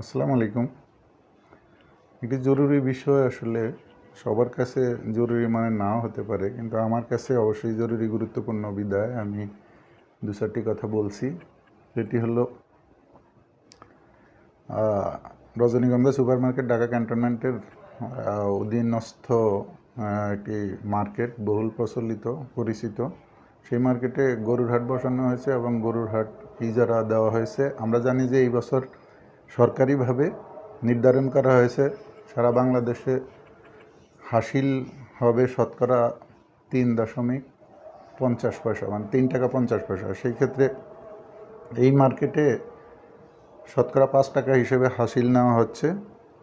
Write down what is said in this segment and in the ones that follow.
আসসালামু আলাইকুম। একটি জরুরি বিষয় আসলে সবার কাছে জরুরি মানে নাও হতে পারে, কিন্তু আমার কাছে অবশ্যই জরুরি গুরুত্বপূর্ণ বিদায়। আমি দু চারটি কথা বলছি। সেটি হলো রজনীগন্ধা সুপার মার্কেট ঢাকা ক্যান্টনমেন্টের অধীনস্থ একটি মার্কেট, বহুল প্রচলিত, পরিচিত। সেই মার্কেটে গরুর হাট বসানো হয়েছে এবং গরুর হাট ইজারা দেওয়া হয়েছে। আমরা জানি যে এই বছর সরকারিভাবে নির্ধারণ করা হয়েছে, সারা বাংলাদেশে হাসিল হবে শতকরা তিন দশমিক পঞ্চাশ পয়সা মানে তিন টাকা পঞ্চাশ পয়সা। সেই ক্ষেত্রে এই মার্কেটে শতকরা পাঁচ টাকা হিসেবে হাসিল নেওয়া হচ্ছে।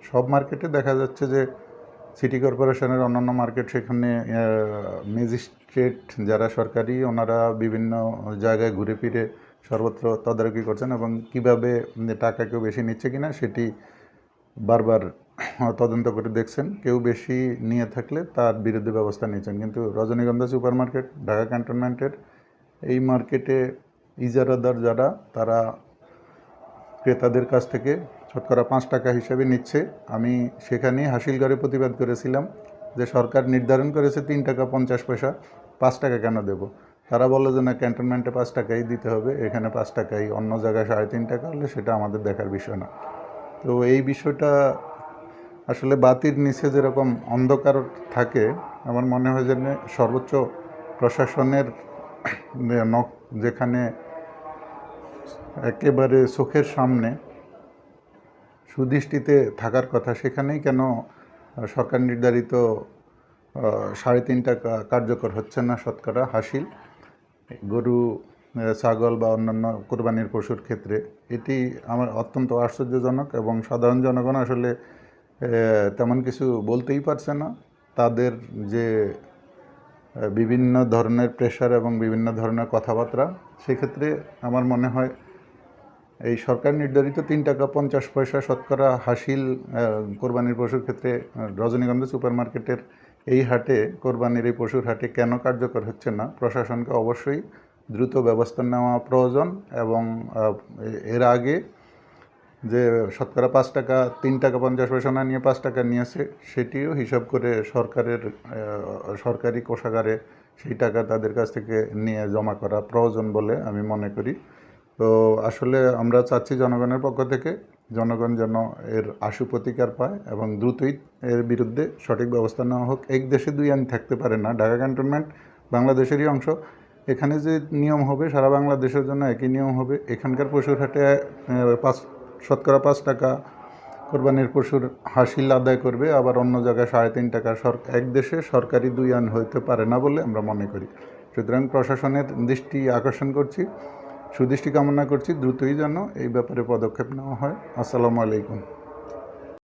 সব মার্কেটে দেখা যাচ্ছে যে সিটি কর্পোরেশনের অন্যান্য মার্কেট সেখানে ম্যাজিস্ট্রেট যারা সরকারি, ওনারা বিভিন্ন জায়গায় ঘুরে ফিরে সর্বত্র তদারকি করছেন এবং কীভাবে টাকা কেউ বেশি নিচ্ছে কিনা সেটি বারবার তদন্ত করে দেখছেন। কেউ বেশি নিয়ে থাকলে তার বিরুদ্ধে ব্যবস্থা নিয়েছেন কিন্তু রজনীগন্ধা সুপার মার্কেট ঢাকা ক্যান্টনমেন্টের এই মার্কেটে ইজারাদার যারা, তারা ক্রেতাদের কাছ থেকে শতকরা পাঁচ টাকা হিসেবে নিচ্ছে। আমি সেখানেই হাসিল করে প্রতিবাদ করেছিলাম যে সরকার নির্ধারণ করেছে তিন টাকা পঞ্চাশ পয়সা, পাঁচ টাকা কেন দেব? তারা বলে যে, না ক্যান্টনমেন্টে পাঁচ টাকাই দিতে হবে। এখানে পাঁচ টাকাই। অন্য জায়গায় সাড়ে তিন টাকা হলে সেটা আমাদের দেখার বিষয় না। তো এই বিষয়টা আসলে বাতির নিচে যেরকম অন্ধকার থাকে, আমার মনে হয় যে, সর্বোচ্চ প্রশাসনের যেখানে একেবারে চোখের সামনে সুদৃষ্টিতে থাকার কথা, সেখানেই কেন সরকার নির্ধারিত সাড়ে তিন টাকা কার্যকর হচ্ছে না শতকরা হাসিল? গরু ছাগল বা অন্যান্য কোরবানির পশুর ক্ষেত্রে এটি আমার অত্যন্ত আশ্চর্যজনক এবং সাধারণ জনগণ আসলে তেমন কিছু বলতেই পারছে না। তাদের যে বিভিন্ন ধরনের প্রেশার এবং বিভিন্ন ধরনের কথাবার্তা, সেক্ষেত্রে আমার মনে হয় এই সরকার নির্ধারিত তিন টাকা পঞ্চাশ পয়সা শতকরা হাসিল কোরবানির পশুর ক্ষেত্রে রজনীগন্ধা সুপার মার্কেটের এই হাটে, কোরবানির এই পশুর হাটে কেন কার্যকর হচ্ছে না? প্রশাসনকে অবশ্যই দ্রুত ব্যবস্থা নেওয়া প্রয়োজন এবং এর আগে যে শতকরা পাঁচ টাকা, তিন টাকা পঞ্চাশ পয়সা না নিয়ে পাঁচ টাকা নিয়েছে, সেটিও হিসাব করে সরকারের সরকারি কোষাগারে সেই টাকা তাদের কাছ থেকে নিয়ে জমা করা প্রয়োজন বলে আমি মনে করি। তো আসলে আমরা চাচ্ছি জনগণের পক্ষ থেকে জনগণ যেন এর আশু প্রতিকার পায় এবং দ্রুতই এর বিরুদ্ধে সঠিক ব্যবস্থা নেওয়া হোক। এক দেশে দুই আইন থাকতে পারে না। ঢাকা ক্যান্টনমেন্ট বাংলাদেশেরই অংশ। এখানে যে নিয়ম হবে, সারা বাংলাদেশের জন্য একই নিয়ম হবে। এখানকার পশুর হাটে পাঁচ, শতকরা পাঁচ টাকা কোরবানির পশুর হাসিল আদায় করবে। আবার অন্য জায়গায় সাড়ে তিন টাকা এক দেশে সরকারি দুই আইন হইতে পারে না বলে আমরা মনে করি। সুতরাং প্রশাসনের দৃষ্টি আকর্ষণ করছি। সুদৃষ্টি কামনা করছি দ্রুতই যেন এই ব্যাপারে পদক্ষেপ নেওয়া হয়। আসসালামু আলাইকুম।